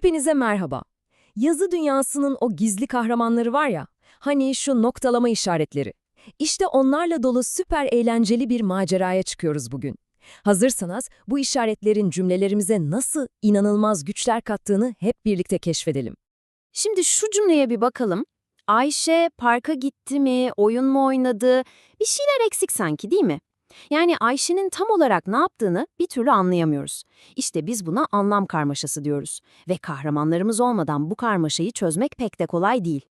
Hepinize merhaba. Yazı dünyasının o gizli kahramanları var ya, hani şu noktalama işaretleri. İşte onlarla dolu süper eğlenceli bir maceraya çıkıyoruz bugün. Hazırsanız bu işaretlerin cümlelerimize nasıl inanılmaz güçler kattığını hep birlikte keşfedelim. Şimdi şu cümleye bir bakalım. Ayşe parka gitti mi, oyun mu oynadı? Bir şeyler eksik sanki değil mi? Yani Ayşe'nin tam olarak ne yaptığını bir türlü anlayamıyoruz. İşte biz buna anlam karmaşası diyoruz. Ve kahramanlarımız olmadan bu karmaşayı çözmek pek de kolay değil.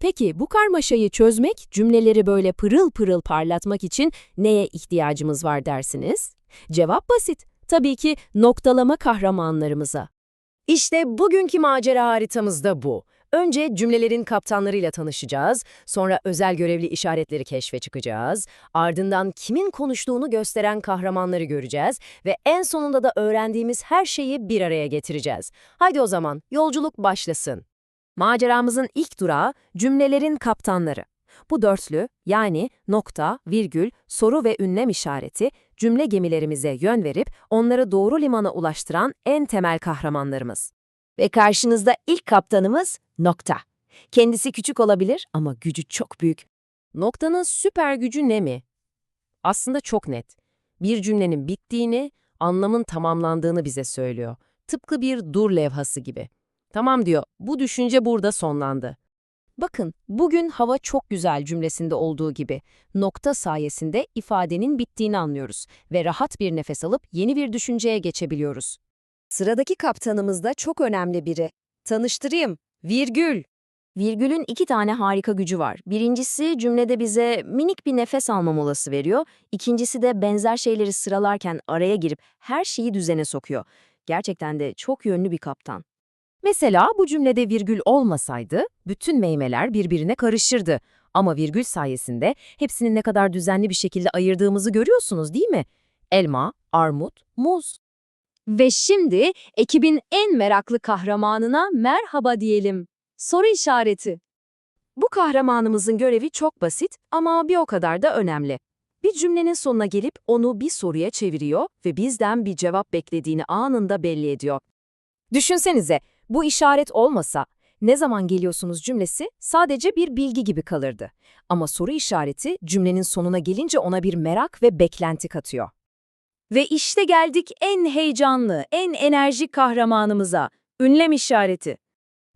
Peki bu karmaşayı çözmek, cümleleri böyle pırıl pırıl parlatmak için neye ihtiyacımız var dersiniz? Cevap basit. Tabii ki noktalama kahramanlarımıza. İşte bugünkü macera haritamız da bu. Önce cümlelerin kaptanlarıyla tanışacağız, sonra özel görevli işaretleri keşfe çıkacağız, ardından kimin konuştuğunu gösteren kahramanları göreceğiz ve en sonunda da öğrendiğimiz her şeyi bir araya getireceğiz. Haydi o zaman yolculuk başlasın. Maceramızın ilk durağı cümlelerin kaptanları. Bu dörtlü yani nokta, virgül, soru ve ünlem işareti cümle gemilerimize yön verip onları doğru limana ulaştıran en temel kahramanlarımız. Ve karşınızda ilk kaptanımız nokta. Kendisi küçük olabilir ama gücü çok büyük. Noktanın süper gücü ne mi? Aslında çok net. Bir cümlenin bittiğini, anlamın tamamlandığını bize söylüyor. Tıpkı bir dur levhası gibi. Tamam diyor, bu düşünce burada sonlandı. Bakın, bugün hava çok güzel cümlesinde olduğu gibi nokta sayesinde ifadenin bittiğini anlıyoruz ve rahat bir nefes alıp yeni bir düşünceye geçebiliyoruz. Sıradaki kaptanımız da çok önemli biri. Tanıştırayım, virgül. Virgülün iki tane harika gücü var. Birincisi cümlede bize minik bir nefes alma molası veriyor. İkincisi de benzer şeyleri sıralarken araya girip her şeyi düzene sokuyor. Gerçekten de çok yönlü bir kaptan. Mesela bu cümlede virgül olmasaydı bütün meymeler birbirine karışırdı. Ama virgül sayesinde hepsini ne kadar düzenli bir şekilde ayırdığımızı görüyorsunuz değil mi? Elma, armut, muz. Ve şimdi ekibin en meraklı kahramanına merhaba diyelim. Soru işareti. Bu kahramanımızın görevi çok basit ama bir o kadar da önemli. Bir cümlenin sonuna gelip onu bir soruya çeviriyor ve bizden bir cevap beklediğini anında belli ediyor. Düşünsenize, bu işaret olmasa, ne zaman geliyorsunuz cümlesi sadece bir bilgi gibi kalırdı. Ama soru işareti cümlenin sonuna gelince ona bir merak ve beklenti katıyor. Ve işte geldik en heyecanlı, en enerjik kahramanımıza, ünlem işareti.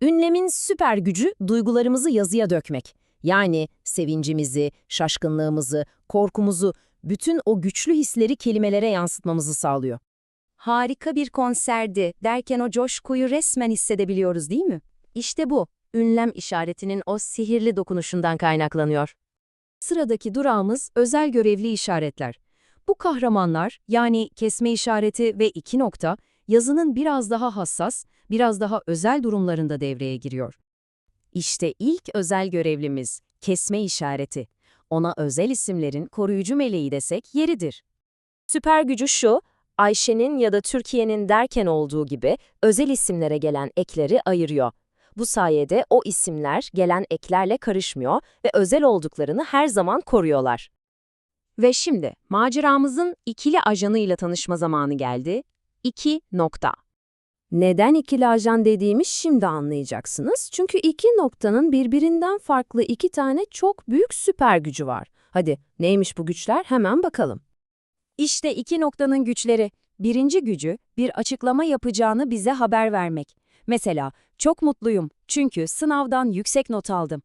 Ünlemin süper gücü duygularımızı yazıya dökmek. Yani sevincimizi, şaşkınlığımızı, korkumuzu, bütün o güçlü hisleri kelimelere yansıtmamızı sağlıyor. Harika bir konserdi derken o coşkuyu resmen hissedebiliyoruz değil mi? İşte bu, ünlem işaretinin o sihirli dokunuşundan kaynaklanıyor. Sıradaki durağımız özel görevli işaretler. Bu kahramanlar, yani kesme işareti ve iki nokta, yazının biraz daha hassas, biraz daha özel durumlarında devreye giriyor. İşte ilk özel görevlimiz, kesme işareti. Ona özel isimlerin koruyucu meleği desek yeridir. Süper gücü şu, Ayşe'nin ya da Türkiye'nin derken olduğu gibi özel isimlere gelen ekleri ayırıyor. Bu sayede o isimler gelen eklerle karışmıyor ve özel olduklarını her zaman koruyorlar. Ve şimdi maceramızın ikili ajanıyla tanışma zamanı geldi. 2 nokta. Neden ikili ajan dediğimi şimdi anlayacaksınız. Çünkü iki noktanın birbirinden farklı iki tane çok büyük süper gücü var. Hadi neymiş bu güçler hemen bakalım. İşte iki noktanın güçleri. Birinci gücü bir açıklama yapacağını bize haber vermek. Mesela çok mutluyum çünkü sınavdan yüksek not aldım.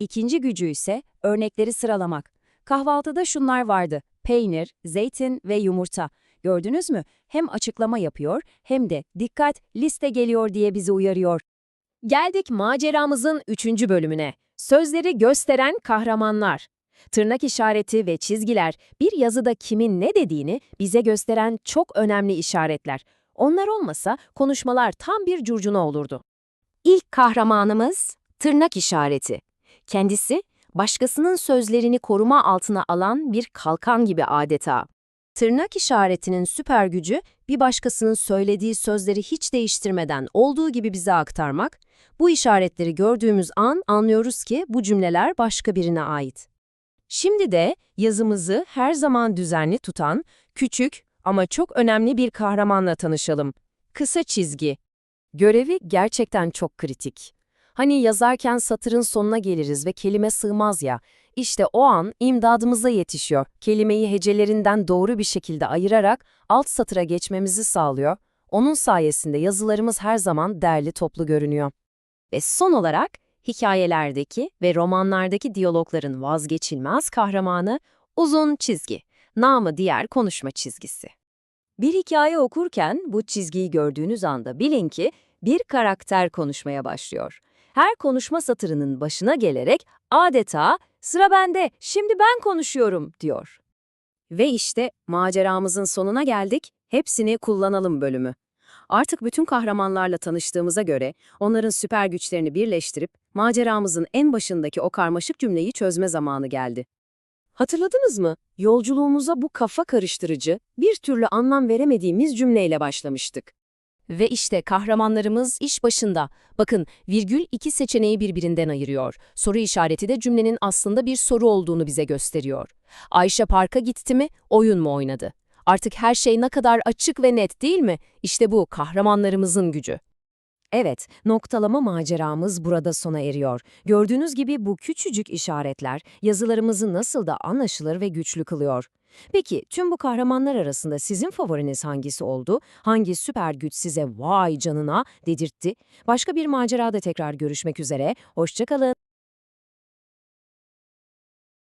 İkinci gücü ise örnekleri sıralamak. Kahvaltıda şunlar vardı. Peynir, zeytin ve yumurta. Gördünüz mü? Hem açıklama yapıyor hem de dikkat liste geliyor diye bizi uyarıyor. Geldik maceramızın üçüncü bölümüne. Sözleri gösteren kahramanlar. Tırnak işareti ve çizgiler bir yazıda kimin ne dediğini bize gösteren çok önemli işaretler. Onlar olmasa konuşmalar tam bir curcuna olurdu. İlk kahramanımız tırnak işareti. Kendisi başkasının sözlerini koruma altına alan bir kalkan gibi adeta. Tırnak işaretinin süper gücü bir başkasının söylediği sözleri hiç değiştirmeden olduğu gibi bize aktarmak. Bu işaretleri gördüğümüz an anlıyoruz ki bu cümleler başka birine ait. Şimdi de yazımızı her zaman düzenli tutan, küçük ama çok önemli bir kahramanla tanışalım. Kısa çizgi. Görevi gerçekten çok kritik. Hani yazarken satırın sonuna geliriz ve kelime sığmaz ya, işte o an imdadımıza yetişiyor. Kelimeyi hecelerinden doğru bir şekilde ayırarak alt satıra geçmemizi sağlıyor. Onun sayesinde yazılarımız her zaman derli toplu görünüyor. Ve son olarak hikayelerdeki ve romanlardaki diyalogların vazgeçilmez kahramanı uzun çizgi, namı diğer konuşma çizgisi. Bir hikaye okurken bu çizgiyi gördüğünüz anda bilin ki bir karakter konuşmaya başlıyor. Her konuşma satırının başına gelerek adeta sıra bende, şimdi ben konuşuyorum diyor. Ve işte maceramızın sonuna geldik, hepsini kullanalım bölümü. Artık bütün kahramanlarla tanıştığımıza göre onların süper güçlerini birleştirip maceramızın en başındaki o karmaşık cümleyi çözme zamanı geldi. Hatırladınız mı? Yolculuğumuza bu kafa karıştırıcı, bir türlü anlam veremediğimiz cümleyle başlamıştık. Ve işte kahramanlarımız iş başında. Bakın virgül iki seçeneği birbirinden ayırıyor. Soru işareti de cümlenin aslında bir soru olduğunu bize gösteriyor. Ayşe parka gitti mi, oyun mu oynadı? Artık her şey ne kadar açık ve net değil mi? İşte bu kahramanlarımızın gücü. Evet, noktalama maceramız burada sona eriyor. Gördüğünüz gibi bu küçücük işaretler yazılarımızı nasıl da anlaşılır ve güçlü kılıyor. Peki tüm bu kahramanlar arasında sizin favoriniz hangisi oldu? Hangi süper güç size vay canına dedirtti? Başka bir macerada tekrar görüşmek üzere. Hoşçakalın.